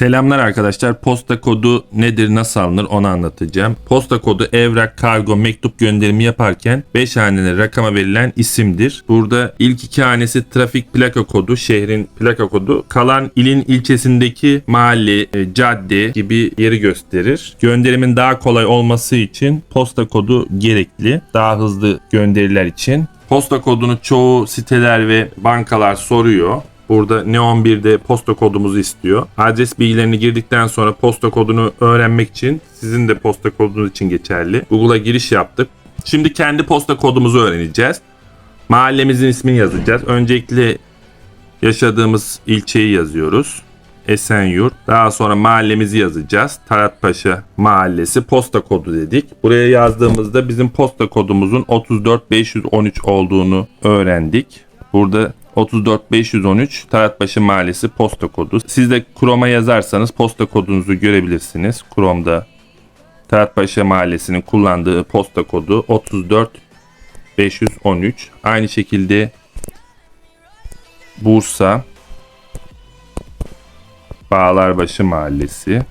Selamlar arkadaşlar. Posta kodu nedir, nasıl alınır onu anlatacağım. Posta kodu evrak, kargo, mektup gönderimi yaparken 5 haneli rakama verilen isimdir. Burada ilk iki hanesi trafik plaka kodu, şehrin plaka kodu. Kalan ilin ilçesindeki mahalle, e, cadde gibi yeri gösterir. Gönderimin daha kolay olması için posta kodu gerekli. Daha hızlı gönderiler için. Posta kodunu çoğu siteler ve bankalar soruyor. Burada Neon 1'de posta kodumuzu istiyor. Adres bilgilerini girdikten sonra posta kodunu öğrenmek için sizin de posta kodunuz için geçerli. Google'a giriş yaptık. Şimdi kendi posta kodumuzu öğreneceğiz. Mahallemizin ismini yazacağız. Öncelikle yaşadığımız ilçeyi yazıyoruz. Esenyurt. Daha sonra mahallemizi yazacağız. Taratpaşa Mahallesi posta kodu dedik. Buraya yazdığımızda bizim posta kodumuzun 34513 olduğunu öğrendik. Burada 34513 Taratbaşı Mahallesi posta kodu. Siz de Chrome'a yazarsanız posta kodunuzu görebilirsiniz. Chrome'da Taratpaşa Mahallesi'nin kullandığı posta kodu 34513. Aynı şekilde Bursa Bağlarbaşı Mahallesi.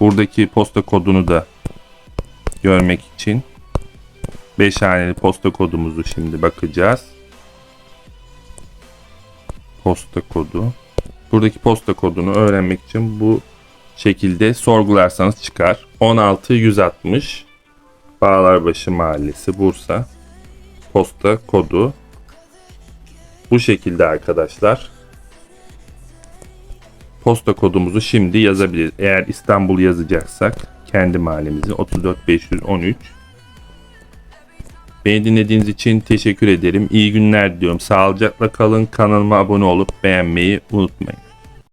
Buradaki posta kodunu da görmek için 5 haneli posta kodumuzu şimdi bakacağız. Posta kodu. Buradaki posta kodunu öğrenmek için bu şekilde sorgularsanız çıkar. 16160 Bağlarbaşı Mahallesi Bursa posta kodu bu şekilde arkadaşlar. Posta kodumuzu şimdi yazabiliriz. Eğer İstanbul yazacaksak kendi mahallemizi 34513 Beni dinlediğiniz için teşekkür ederim. İyi günler diliyorum. Sağlıcakla kalın. Kanalıma abone olup beğenmeyi unutmayın.